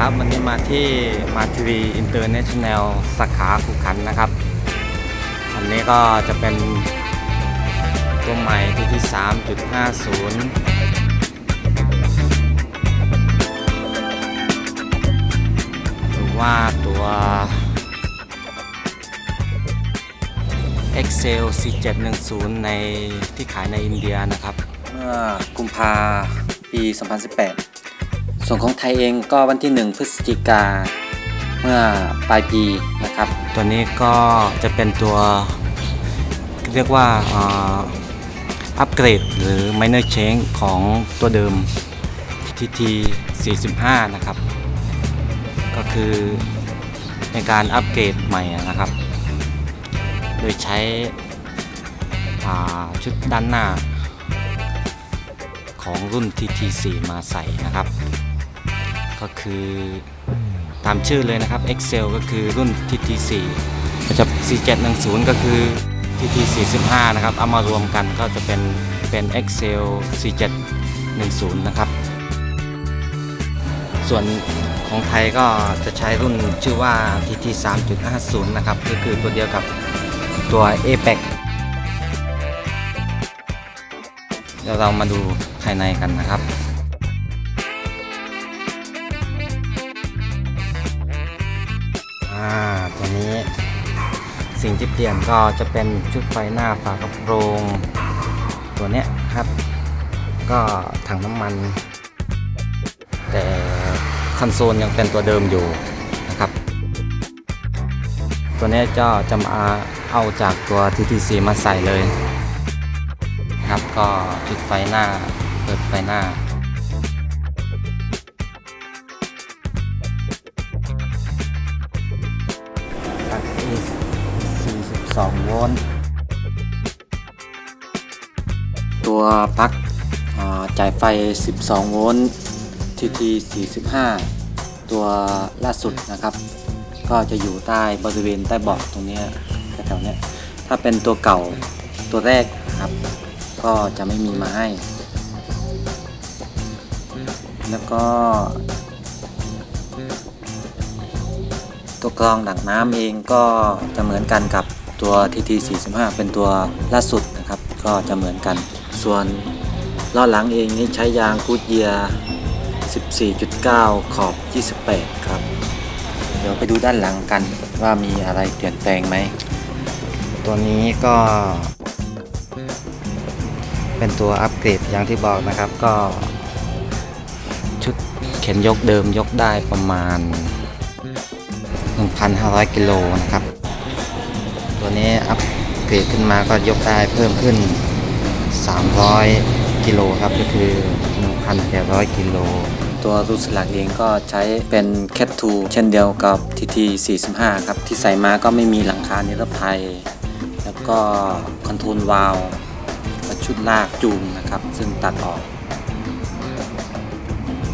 ครับวันนี้มาที่มาทีวีอินเตอร์เนชั่นแนลสาขาขุขันนะครับ อันนี้ก็จะเป็นตัวใหม่ที่ที่ 3.50หรือว่าตัว Excel C710 ในที่ขายในอินเดียนะครับ เมื่อกุมภาปี 2018 ส่วนของไทยเองก็วันที่ 1 พฤศจิกาเมื่อปลายปีนะครับ ตัวนี้ก็จะเป็นตัวเรียกว่าอ่ออัปเกรดหรือ minor change ของตัวเดิม TT 45 นะครับ ก็คือเป็นการอัปเกรดใหม่นะครับ โดยใช้ชุดด้านหน้าของรุ่น TT4 มาใส่นะครับ ก็คือตามชื่อเลยนะครับ Excel ก็คือรุ่น TT4 ก็จะ C710 ก็คือ TT45 นะครับ เอามารวมกันก็จะเป็นเป็น Excel C710 นะครับ ส่วนของไทยก็จะใช้รุ่นชื่อว่า TT3.50 นะครับ ก็คือตัวเดียวกับตัว APEC เดี๋ยวเรามาดูภายในกันนะครับ นี้ สิ่งที่เปลี่ยนก็จะเป็นชุดไฟหน้าฝากระโปรงตัวเนี้ยครับ ก็ถังน้ำมัน แต่คอนโซลยังเป็นตัวเดิมอยู่นะครับ ตัวนี้ก็จะมาเอาจากตัว TTC มาใส่เลยครับก็จุดไฟหน้า เปิดไฟหน้า 42โวลต์ ตัวปลั๊กจ่ายไฟ 12 โวลต์ TT 45 ตัวล่าสุดนะครับ ก็จะอยู่ใต้บริเวณใต้เบาะตรงนี้แถวๆเนี้ยถ้าเป็นตัวเก่าตัวแรกครับ ก็จะไม่มีมาให้ แล้วก็ตัวกรองดักน้ำเองก็จะเหมือนกันกับ ตัว TT 45 เป็นตัวล่าสุดนะครับ ก็จะเหมือนกัน ส่วนล้อหลังเองนี่ใช้ยางกูดเยีย14.9 ขอบ 28 ครับ เดี๋ยวไปดูด้านหลังกันว่ามีอะไรเปลี่ยนแปลงไหม ตัวนี้ก็ เป็นตัวอัปเกรดอย่างที่บอกนะครับก็ ชุดเข็นยกเดิมยกได้ประมาณ 1,500 กิโลนะครับ ตัวนี้อัปเกรดขึ้นมาก็ยกได้เพิ่มขึ้น 300 กิโลครับก็คือ 1,800 กิโล ตัวรูสลักเองก็ใช้เป็นแคททูเช่นเดียวกับ TT 45 ครับ ที่ใส่มาก็ไม่มีหลังคานิรภัย แล้วก็คอนโทรลวาลวและชุดลากจูงนะครับ ซึ่งตัดออก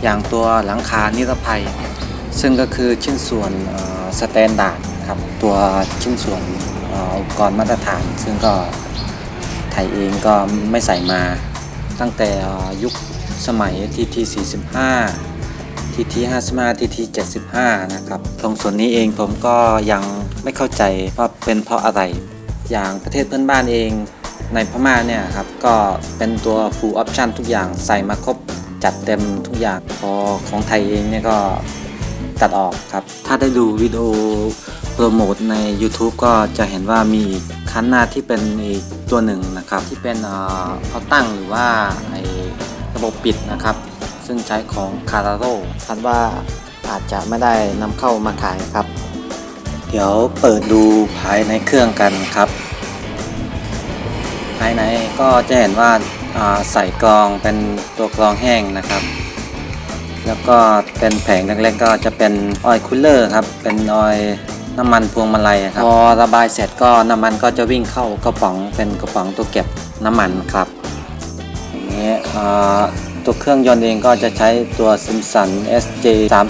อย่างตัวหลังคานิรภัย ซึ่งก็คือชิ้นส่วนสแตนดาร์ดครับ ตัวชิ้นส่วน อุปกรณ์มาตรฐาน ซึ่งก็ไทยเองก็ไม่ใส่มาตั้งแต่ยุคสมัย TT 45 TT 55 TT 75 นะครับตรงส่วนนี้เองผมก็ยังไม่เข้าใจว่าเป็นเพราะอะไร อย่างประเทศเพื่อนบ้านเองในพม่าเนี่ยครับ ก็เป็นตัว full option ทุกอย่างใส่มาครบจัดเต็มทุกอย่างพอของไทยเองเนี่ยก็ตัดออกครับ ถ้าได้ดูวิดีโอ รโมทใน YouTube ก็จะเห็นว่ามีคันหน้าที่เป็นอีกตัวหนึ่งนะครับที่เป็นเอาตั้งหรือว่าไอระบบปิดนะครับ ซึ่งใช้ของคาราโ o คาดว่าอาจจะไม่ได้นำเข้ามาขายครับ เดี๋ยวเปิดดูภายในเครื่องกันครับ ภายในก็จะเห็นว่าาใส่กรองเป็นตัวกรองแห้งนะครับแล้วก็เป็นแผงเล็กๆก็จะเป็นออยคูลเลอร์ครับ เป็นออย น้ำมันพวงมาลัยครับ พอระบายเสร็จก็น้ำมันก็จะวิ่งเข้ากระป๋องเป็นกระป๋องตัวเก็บน้ำมันครับอย่างนี้เอ่อตัวเครื่องยนต์เองก็จะใช้ตัว Simpson SJ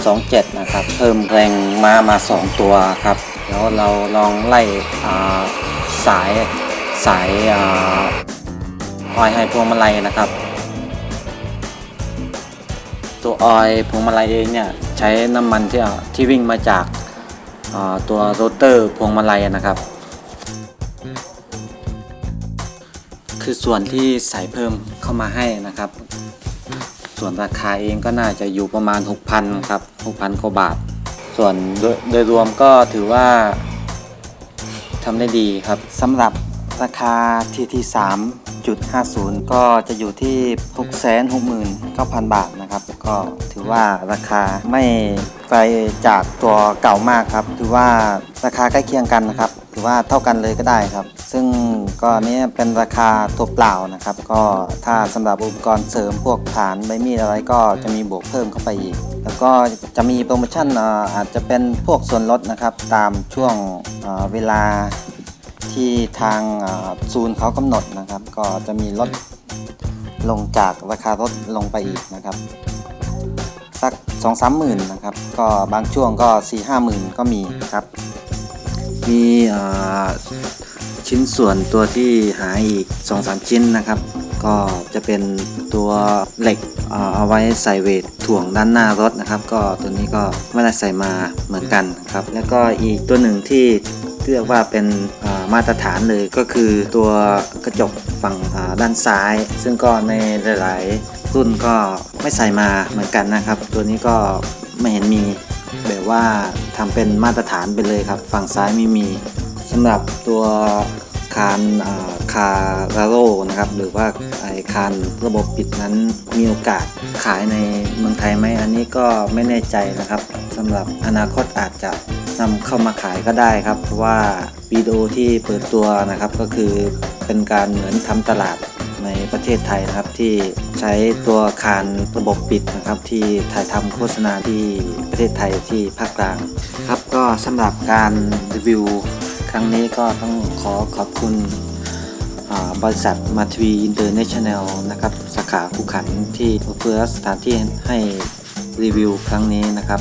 327นะครับ เพิ่มแรงมามา 2 ตัวครับเดี๋ยวเราลองไล่าสายสายอออยล์ให้พวงมาลัยนะครับ ตัวออยพวงมาลัยเองเนี่ยใช้น้ำมันที่ที่วิ่งมาจาก ตัวโรเตอร์พวงมาลัยนะครับ คือส่วนที่ใส่เพิ่มเข้ามาให้นะครับ ส่วนราคาเองก็น่าจะอยู่ประมาณ 6,000ครับ6,000กว่าบาท ส่วนโดยรวมก็ถือว่าทำได้ดีครับสำหรับราคา TT3 1.50 ก็จะอยู่ที่ 669,000 บาทนะครับ ก็ถือว่าราคาไม่ไกลจากตัวเก่ามากครับ ถือว่าราคาใกล้เคียงกันนะครับ ถือว่าเท่ากันเลยก็ได้ครับ ซึ่งก็นี้เป็นราคาตัวเปล่านะครับ ก็ถ้าสำหรับอุปกรณ์เสริมพวกฐานใบมีดอะไรก็จะมีบวกเพิ่มเข้าไปอีก แล้วก็จะมีโปรโมชั่นอาจจะเป็นพวกส่วนลดนะครับ ตามช่วงเวลา ที่ทางเอ่อศูนเขากำหนดนะครับ ก็จะมีลดลงจากราคารถลงไปอีกนะครับ สัก2องสามหมื่นนะครับ ก็บางช่วงก็4ี่ห้าหมื่นก็มีครับ มีชิ้นส่วนตัวที่หายอีก2องสามชิ้นนะครับ ก็จะเป็นตัวเหล็กเอ่อเอาไว้ใส่เวทถ่วงด้านหน้ารถนะครับ ก็ตัวนี้ก็ไม่ได้ใส่มาเหมือนกันครับ แล้วก็อีกตัวหนึ่งที่เรียกว่าเป็น มาตรฐานเลยก็คือตัวกระจกฝั่งด้านซ้าย ซึ่งก็ในหลายๆรุ่นก็ไม่ใส่มาเหมือนกันนะครับ ตัวนี้ก็ไม่เห็นมีแบบว่าทำเป็นมาตรฐานไปเลยครับ ฝั่งซ้ายไม่มีสำหรับตัวคานอ่าคาราโรนะครับ หรือว่าไอคานระบบปิดนั้นมีโอกาสขายในเมืองไทยไหมอันนี้ก็ไม่แน่ใจนะครับสำหรับอนาคตอาจจะนำเข้ามาขายก็ได้ครับ เพราะว่า วิดีโอที่เปิดตัวนะครับก็คือเป็นการเหมือนทำตลาดในประเทศไทยนะครับที่ใช้ตัวคานระบบปิดนะครับ ที่ถ่ายทำโฆษณาที่ประเทศไทยที่ภาคกลางครับก็สำหรับการรีวิวครั้งนี้ก็ต้องขอขอบคุณบริษัทมาทวีอินเตอร์เนชั่นแนลนะครับสาขาคูขันที่เพื่อสถานที่ให้รีวิวครั้งนี้นะครับ